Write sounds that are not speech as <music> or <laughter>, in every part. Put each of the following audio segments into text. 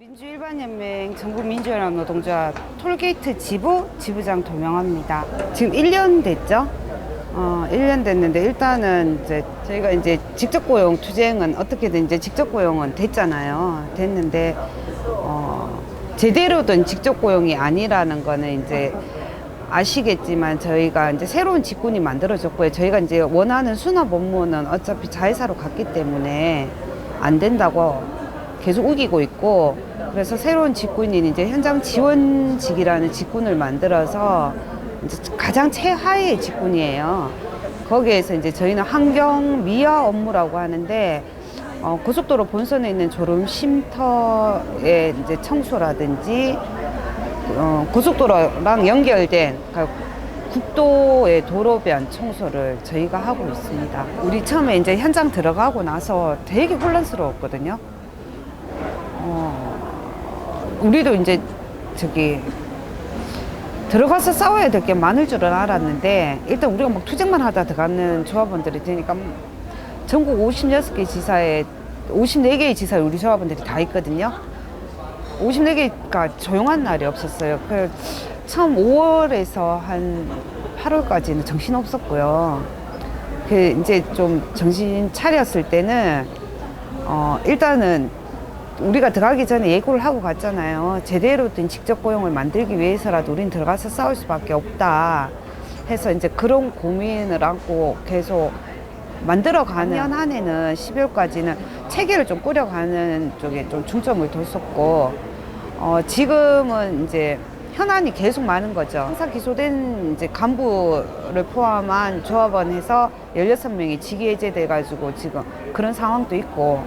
민주일반연맹 전국민주연합 노동조합 톨게이트 지부 지부장 도명합니다. 지금 1년 됐죠? 어, 1년 됐는데 일단은 이제 저희가 이제 직접 고용 투쟁은 어떻게든 이제 직접 고용은 됐잖아요. 됐는데 어, 제대로 된 직접 고용이 아니라는 거는 이제 아시겠지만 저희가 이제 새로운 직군이 만들어졌고요. 저희가 이제 원하는 수납 업무는 어차피 자회사로 갔기 때문에 안 된다고 계속 우기고 있고 그래서 새로운 직군이 이제 현장 지원직이라는 직군을 만들어서 이제 가장 최하의 직군이에요. 거기에서 이제 저희는 환경 미화 업무라고 하는데 어, 고속도로 본선에 있는 졸음 쉼터의 이제 청소라든지 어, 고속도로랑 연결된 그러니까 국도의 도로변 청소를 저희가 하고 있습니다. 우리 처음에 이제 현장 들어가고 나서 되게 혼란스러웠거든요. 어, 우리도 이제 저기 들어가서 싸워야 될 게 많을 줄은 알았는데 일단 우리가 막 투쟁만 하다 들어가는 조합원들이 되니까 전국 56개 지사에 54개의 지사에 우리 조합원들이 다 있거든요. 54개가 조용한 날이 없었어요. 그 처음 5월에서 한 8월까지는 정신 없었고요. 그 이제 좀 정신 차렸을 때는 어 일단은 우리가 들어가기 전에 예고를 하고 갔잖아요. 제대로 된 직접 고용을 만들기 위해서라도 우린 들어가서 싸울 수밖에 없다. 해서 이제 그런 고민을 안고 계속 만들어가는 년 한 해는 12월까지는 체계를 좀 꾸려가는 쪽에 좀 중점을 뒀었고 어, 지금은 이제 현안이 계속 많은 거죠. 형사 기소된 이제 간부를 포함한 조합원 해서 16명이 직위 해제돼 가지고 지금 그런 상황도 있고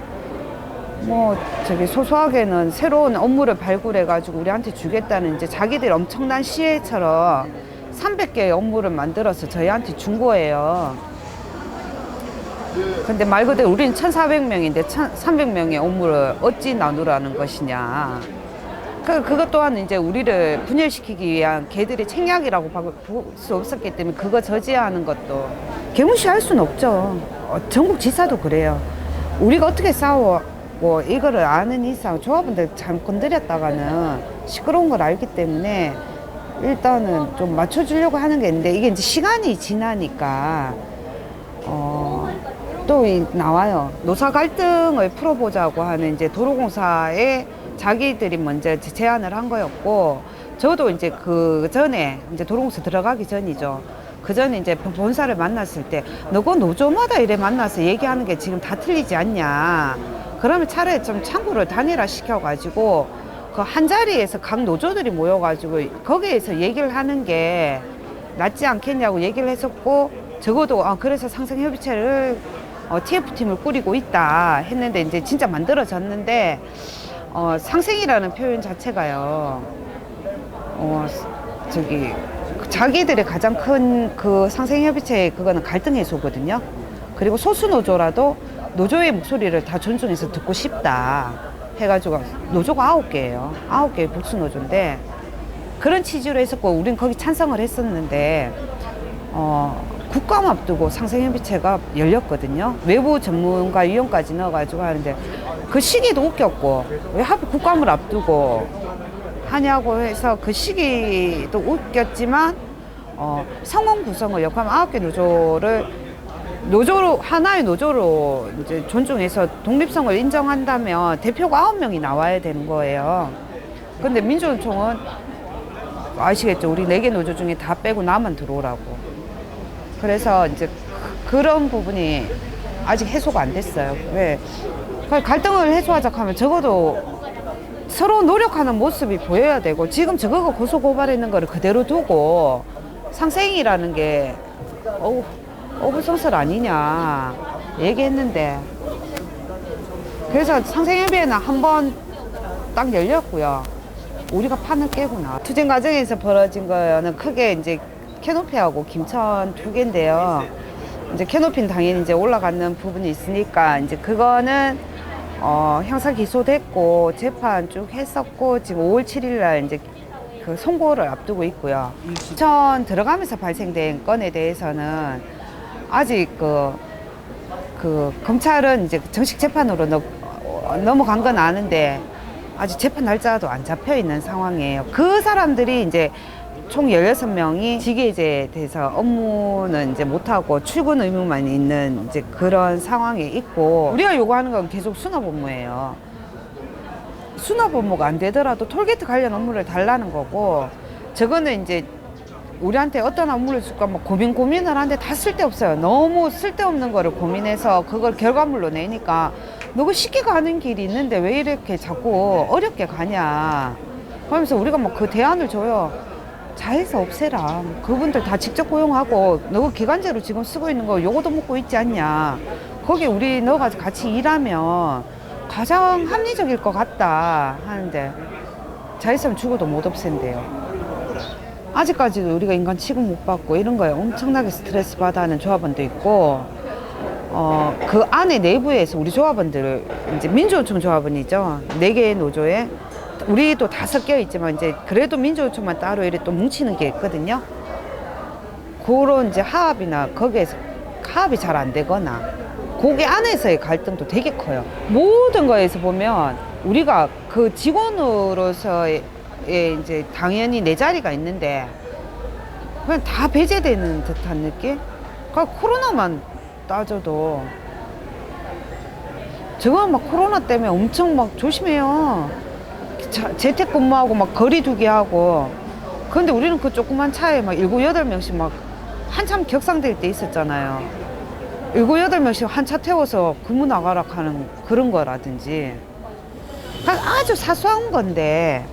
뭐 저기 소소하게는 새로운 업무를 발굴해 가지고 우리한테 주겠다는 이제 자기들 엄청난 시혜처럼 300개의 업무를 만들어서 저희한테 준 거예요. 근데 말 그대로 우리는 1,400명인데 1,300명의 업무를 어찌 나누라는 것이냐. 그, 그것 또한 이제 우리를 분열시키기 위한 개들의 책략이라고 볼 수 없었기 때문에 그거 저지하는 것도 개무시할 수는 없죠. 어, 전국 지사도 그래요. 우리가 어떻게 싸 우고 이거를 아는 이상 조합원들 잘 건드렸다가는 시끄러운 걸 알기 때문에 일단은 좀 맞춰주려고 하는 게 있는데 이게 이제 시간이 지나니까 어, 또 이- 나와요. 노사 갈등을 풀어보자고 하는 이제 도로공사에 자기들이 먼저 제- 제안을 한 거였고, 저도 이제 그 전에 이제 도로공사 들어가기 전이죠. 그 전에 이제 본- 본사를 만났을 때, 너가 노조마다 이래 만나서 얘기하는 게 지금 다 틀리지 않냐. 그러면 차라리 좀 창구를 단일화 시켜가지고, 그 한 자리에서 각 노조들이 모여가지고, 거기에서 얘기를 하는 게 낫지 않겠냐고 얘기를 했었고, 적어도 아 그래서 상생협의체를 어, TF팀을 꾸리고 있다 했는데 이제 진짜 만들어졌는데 어, 상생이라는 표현 자체가요. 어, 저기 자기들의 가장 큰 그 상생협의체 그거는 갈등 해소거든요. 그리고 소수 노조라도 노조의 목소리를 다 존중해서 듣고 싶다 해가지고 노조가 아홉 개예요. 아홉 개의 복수 노조인데 그런 취지로 했었고 우린 거기 찬성을 했었는데 어, 국감 앞두고 상생협의체가 열렸거든요. 외부 전문가 위원까지 넣어가지고 하는데 그 시기도 웃겼고 왜 하필 국감을 앞두고 하냐고 해서 그 시기도 웃겼지만 어, 성원 구성을 역하면 아홉 개 노조를 노조로 하나의 노조로 이제 존중해서 독립성을 인정한다면 대표가 아홉 명이 나와야 되는 거예요. 근데 민주노총은 아시겠죠? 우리 네 개 노조 중에 다 빼고 나만 들어오라고. 그래서 이제 그- 그런 부분이 아직 해소가 안 됐어요. 왜? 그 갈등을 해소하자고 하면 적어도 서로 노력하는 모습이 보여야 되고 지금 저거가 고소 고발했는 거를 그대로 두고 상생이라는 게 어우 어불성설 아니냐 얘기했는데 그래서 상생협의회는 한번 딱 열렸고요. 우리가 판을 깨구나. 투쟁 과정에서 벌어진 거는 크게 이제 캐노피하고 김천 두 개인데요. 이제 캐노피는 당연히 이제 올라가는 부분이 있으니까 이제 그거는 어, 형사 기소됐고 재판 쭉 했었고 지금 5월 7일 날 이제 그 선고를 앞두고 있고요. 김천 들어가면서 발생된 건에 대해서는 아직 그, 그 검찰은 이제 정식 재판으로 넘, 어, 넘어간 건 아는데 아직 재판 날짜도 안 잡혀 있는 상황이에요. 그 사람들이 이제 총 16명이 직위제에 대해서 업무는 이제 못하고 출근 의무만 있는 이제 그런 상황에 있고 우리가 요구하는 건 계속 수납 업무예요. 수납 업무가 안 되더라도 톨게이트 관련 업무를 달라는 거고 저거는 이제 우리한테 어떤 업무를 줄까 뭐 고민 고민을 하는데 다 쓸데없어요. 너무 쓸데없는 거를 고민해서 그걸 결과물로 내니까 너가 쉽게 가는 길이 있는데 왜 이렇게 자꾸 어렵게 가냐 하면서 우리가 뭐 그 대안을 줘요. 자해서 없애라. 그분들 다 직접 고용하고 너가 기간제로 지금 쓰고 있는 거 요거도 먹고 있지 않냐. 거기 우리 너가 같이 일하면 가장 합리적일 것 같다 하는데 자해성 죽어도 못 없앤대요. 아직까지도 우리가 인간 취급 못 받고 이런 거에 엄청나게 스트레스 받아 하는 조합원도 있고, 어, 그 안에 내부에서 우리 조합원들을, 이제 민주노총 조합원이죠. 네 개의 노조에, 우리도 다 섞여 있지만, 이제 그래도 민주노총만 따로 이렇게 또 뭉치는 게 있거든요. 그런 이제 하합이나 거기에서 하합이 잘 안 되거나, 거기 안에서의 갈등도 되게 커요. 모든 거에서 보면 우리가 그 직원으로서의 이제 당연히 내 자리가 있는데 그냥 다 배제되는 듯한 느낌? 그러니까 코로나만 따져도 저건 막 코로나 때문에 엄청 막 조심해요. 자, 재택근무하고 막 거리 두기 하고 그런데 우리는 그 조그만 차에 막 일곱 여덟 명씩 막 한참 격상될 때 있었잖아요. 일곱 여덟 명씩 한 차 태워서 근무 나가라 하는 그런 거라든지 아주 사소한 건데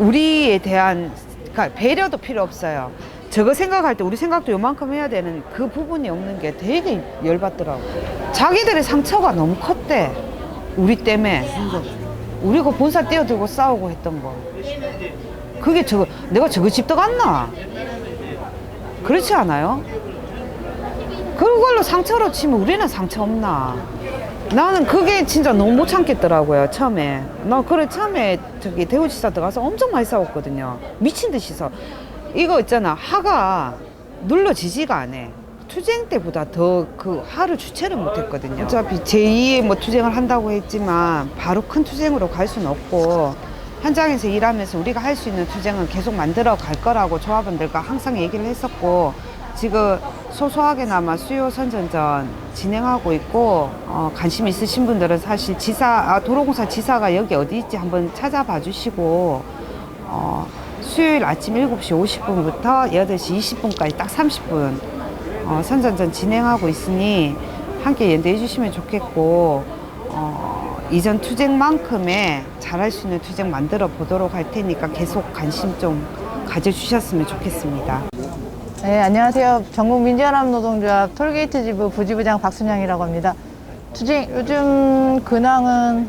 우리에 대한 그러니까 배려도 필요 없어요. 저거 생각할 때 우리 생각도 요만큼 해야 되는 그 부분이 없는 게 되게 열받더라고. 자기들의 상처가 너무 컸대. 우리 때문에. 우리 그 본사 뛰어들고 싸우고 했던 거. 그게 저거, 내가 저거 집도 갔나? 그렇지 않아요? 그걸로 상처로 치면 우리는 상처 없나? 나는 그게 진짜 너무 못 참겠더라고요, 처음에. 나 그래, 처음에 저기 대구지사 들어가서 엄청 많이 싸웠거든요. 미친 듯이 서 이거 있잖아, 하가 눌러지지가 않아. 투쟁 때보다 더 그 하를 주체를 못 했거든요. 어차피 제2의 뭐 투쟁을 한다고 했지만 바로 큰 투쟁으로 갈 수는 없고 현장에서 일하면서 우리가 할 수 있는 투쟁은 계속 만들어 갈 거라고 조합원들과 항상 얘기를 했었고 지금 소소하게나마 수요 선전전 진행하고 있고 어, 관심 있으신 분들은 사실 지사 아, 도로공사 지사가 여기 어디 있지 한번 찾아봐 주시고 어, 수요일 아침 7시 50분부터 8시 20분까지 딱 30분 어, 선전전 진행하고 있으니 함께 연대해 주시면 좋겠고 어, 이전 투쟁만큼의 잘할 수 있는 투쟁 만들어 보도록 할 테니까 계속 관심 좀 가져주셨으면 좋겠습니다. 네, 안녕하세요. 전국민주연합 노동조합 톨게이트 지부 부지부장 박순영이라고 합니다. 투쟁, 요즘 근황은,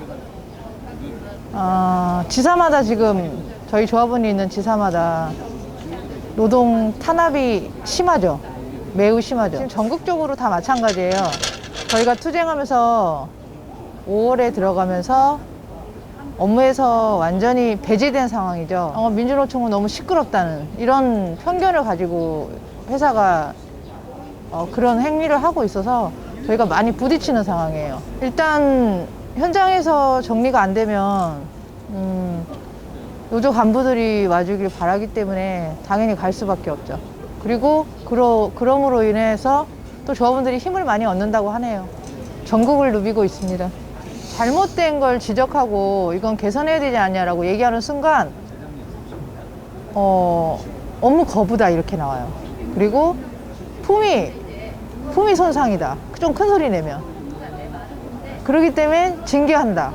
어, 지사마다 지금 저희 조합원이 있는 지사마다 노동 탄압이 심하죠. 매우 심하죠. 지금 전국적으로 다 마찬가지예요. 저희가 투쟁하면서 5월에 들어가면서 업무에서 완전히 배제된 상황이죠. 어, 민주노총은 너무 시끄럽다는 이런 편견을 가지고 회사가 어, 그런 행위를 하고 있어서 저희가 많이 부딪히는 상황이에요. 일단 현장에서 정리가 안 되면 음, 노조 간부들이 와주길 바라기 때문에 당연히 갈 수밖에 없죠. 그리고 그러, 그럼으로 인해서 또 조합원들이 힘을 많이 얻는다고 하네요. 전국을 누비고 있습니다. 잘못된 걸 지적하고 이건 개선해야 되지 않냐라고 얘기하는 순간 어, 업무 거부다 이렇게 나와요. 그리고 품위 품위 손상이다. 좀 큰 소리 내면 그렇기 때문에 징계한다.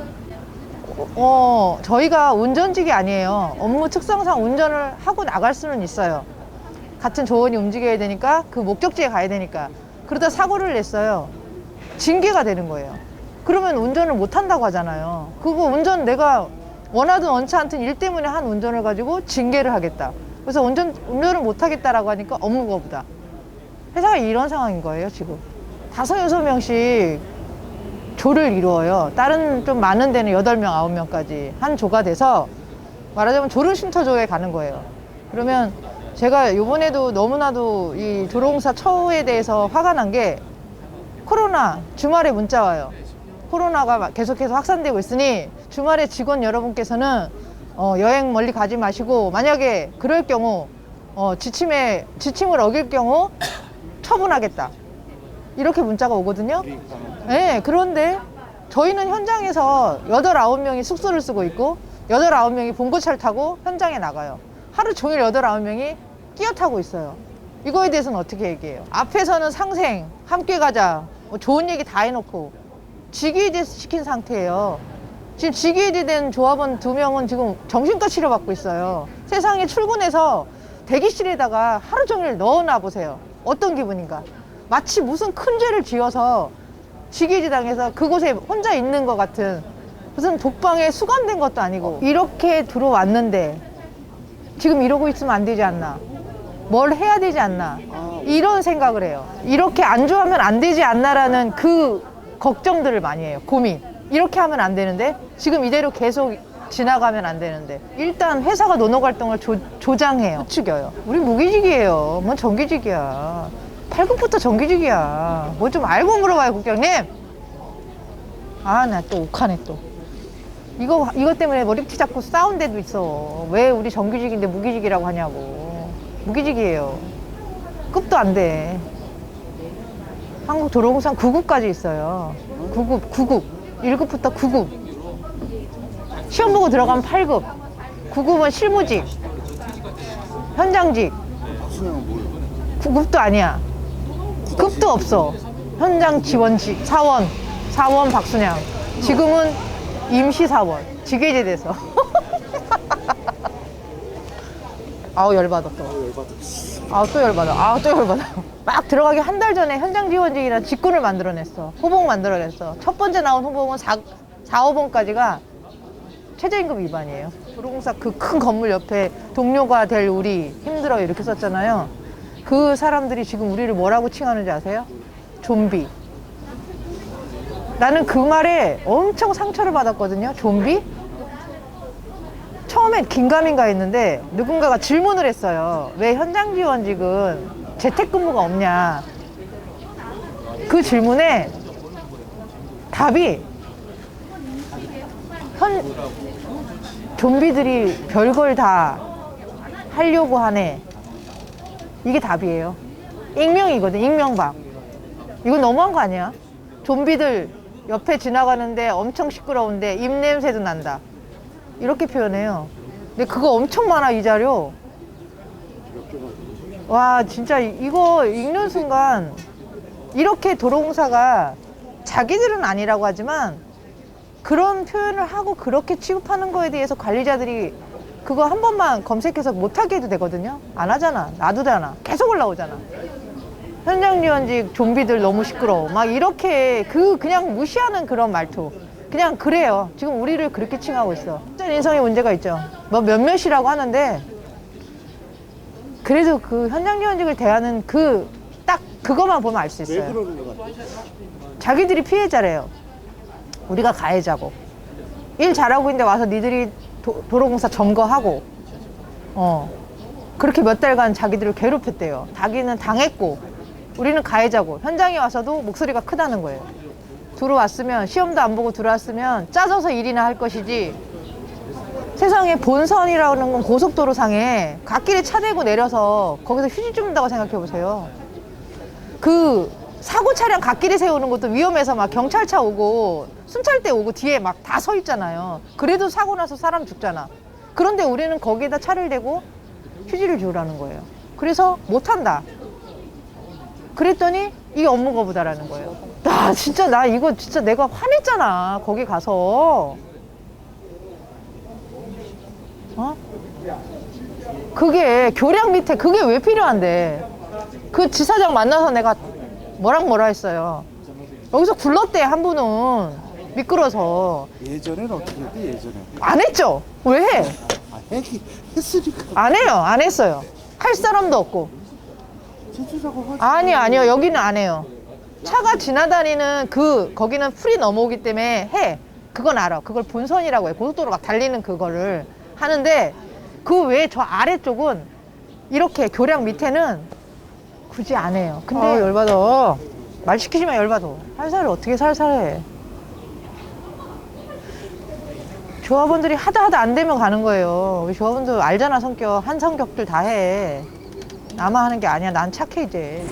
어, 저희가 운전직이 아니에요. 업무 특성상 운전을 하고 나갈 수는 있어요. 같은 조원이 움직여야 되니까 그 목적지에 가야 되니까 그러다 사고를 냈어요. 징계가 되는 거예요. 그러면 운전을 못 한다고 하잖아요. 그거 운전 내가 원하든 원치 않든 일 때문에 한 운전을 가지고 징계를 하겠다. 그래서 운전, 운전을 못 하겠다라고 하니까 업무 거부다. 회사가 이런 상황인 거예요, 지금. 다섯, 여섯 명씩 조를 이루어요. 다른 좀 많은 데는 여덟 명 아홉 명까지한 조가 돼서 말하자면 조를 쉼터조에 가는 거예요. 그러면 제가 요번에도 너무나도 이 도로공사 처우에 대해서 화가 난 게 코로나 주말에 문자 와요. 코로나가 막 계속해서 확산되고 있으니 주말에 직원 여러분께서는 어, 여행 멀리 가지 마시고 만약에 그럴 경우 어, 지침에 지침을 어길 경우 처분하겠다. 이렇게 문자가 오거든요. 네, 그런데 저희는 현장에서 여덟 아홉 명이 숙소를 쓰고 있고 여덟 아홉 명이 봉고차를 타고 현장에 나가요. 하루 종일 여덟 아홉 명이 끼어 타고 있어요. 이거에 대해서는 어떻게 얘기해요? 앞에서는 상생, 함께 가자, 뭐 좋은 얘기 다 해놓고 직위해제 시킨 상태예요. 지금 직위해제 된 조합원 두 명은 지금 정신과 치료받고 있어요. 세상에 출근해서 대기실에다가 하루 종일 넣어놔 보세요. 어떤 기분인가? 마치 무슨 큰 죄를 지어서 직위해제 당해서 그곳에 혼자 있는 것 같은 무슨 독방에 수감된 것도 아니고 이렇게 들어왔는데 지금 이러고 있으면 안 되지 않나? 뭘 해야 되지 않나? 이런 생각을 해요. 이렇게 안주하면 안 되지 않나라는 그 걱정들을 많이 해요. 고민. 이렇게 하면 안 되는데 지금 이대로 계속 지나가면 안 되는데 일단 회사가 노노 활동을 조, 조장해요. 부추겨요. 우리 무기직이에요. 뭔 정규직이야. 8급부터 정규직이야. 뭐 좀 알고 물어봐요, 국장님. 아, 나 또 욱하네 또. 이거 이것 때문에 머리띠 잡고 싸운 데도 있어. 왜 우리 정규직인데 무기직이라고 하냐고. 무기직이에요. 급도 안 돼. 한국 도로공사 9급까지 있어요. 9급, 9급. 1급부터 9급. 시험 보고 들어가면 8급. 9급은 실무직. 현장직. 9급도 아니야. 급도 없어. 현장 지원직. 사원. 사원 박순양. 지금은 임시 사원. 직외제 돼서. 아우 열받아 또. 아또 열받아. 아또 열받아. <laughs> 막 들어가기 한 달 전에 현장 지원직이라 직군을 만들어냈어. 호봉 만들어냈어. 첫 번째 나온 호봉은 4, 4 5번까지가 최저임금 위반이에요. 도로공사 그 큰 건물 옆에 동료가 될 우리 힘들어 이렇게 썼잖아요. 그 사람들이 지금 우리를 뭐라고 칭하는지 아세요? 좀비. 나는 그 말에 엄청 상처를 받았거든요. 좀비? 처음엔 긴가민가 했는데 누군가가 질문을 했어요. 왜 현장 지원직은 재택근무가 없냐? 그 질문에 답이 현 좀비들이 별걸 다 하려고 하네. 이게 답이에요. 익명이거든, 익명박. 이거 너무한 거 아니야? 좀비들 옆에 지나가는데 엄청 시끄러운데 입냄새도 난다. 이렇게 표현해요. 근데 그거 엄청 많아, 이 자료. 와, 진짜 이거 읽는 순간 이렇게 도로공사가 자기들은 아니라고 하지만 그런 표현을 하고 그렇게 취급하는 거에 대해서 관리자들이 그거 한 번만 검색해서 못하게 해도 되거든요. 안 하잖아. 놔두잖아. 계속 올라오잖아. 현장 지원직 좀비들 너무 시끄러워. 막 이렇게 그 그냥 무시하는 그런 말투. 그냥 그래요. 지금 우리를 그렇게 칭하고 있어. 진짜 인성에 문제가 있죠. 뭐 몇몇이라고 하는데 그래도 그 현장 지원직을 대하는 그 딱 그것만 보면 알 수 왜 있어요. 그러는 것 같아요? 자기들이 피해자래요. 우리가 가해자고. 일 잘하고 있는데 와서 니들이 도, 도로공사 점거하고, 어. 그렇게 몇 달간 자기들을 괴롭혔대요. 자기는 당했고, 우리는 가해자고, 현장에 와서도 목소리가 크다는 거예요. 들어왔으면, 시험도 안 보고 들어왔으면 짜져서 일이나 할 것이지, 세상에 본선이라는 건 고속도로 상에 갓길에 차 대고 내려서 거기서 휴지 줍는다고 생각해 보세요. 그 사고 차량 갓길에 세우는 것도 위험해서 막 경찰차 오고 순찰대 오고 뒤에 막 다 서 있잖아요. 그래도 사고 나서 사람 죽잖아. 그런데 우리는 거기에다 차를 대고 휴지를 주라는 거예요. 그래서 못한다. 그랬더니 이게 업무 거부다라는 거예요. 나 진짜 나 이거 진짜 내가 화냈잖아. 거기 가서. 어? 그게 교량 밑에 그게 왜 필요한데? 그 지사장 만나서 내가 뭐랑 뭐라 했어요. 여기서 굴렀대 한 분은 미끄러서 예전에는 어떻게 했대 예전에? 안 했죠? 왜 해? 아 했으니까 안 해요. 안 했어요. 할 사람도 없고. 하지. 아니 아니요. 여기는 안 해요. 차가 지나다니는 그 거기는 풀이 넘어오기 때문에 해. 그건 알아. 그걸 본선이라고 해. 고속도로 막 달리는 그거를 하는데 그 외에 저 아래쪽은 이렇게 교량 밑에는 굳이 안 해요. 근데 아, 열받아. 말 시키지만 열받아. 살살을 어떻게 살살해? 조합원들이 하다 하다 안 되면 가는 거예요. 우리 조합원들 알잖아 성격 한 성격들 다 해. 나만 하는 게 아니야. 난 착해 이제.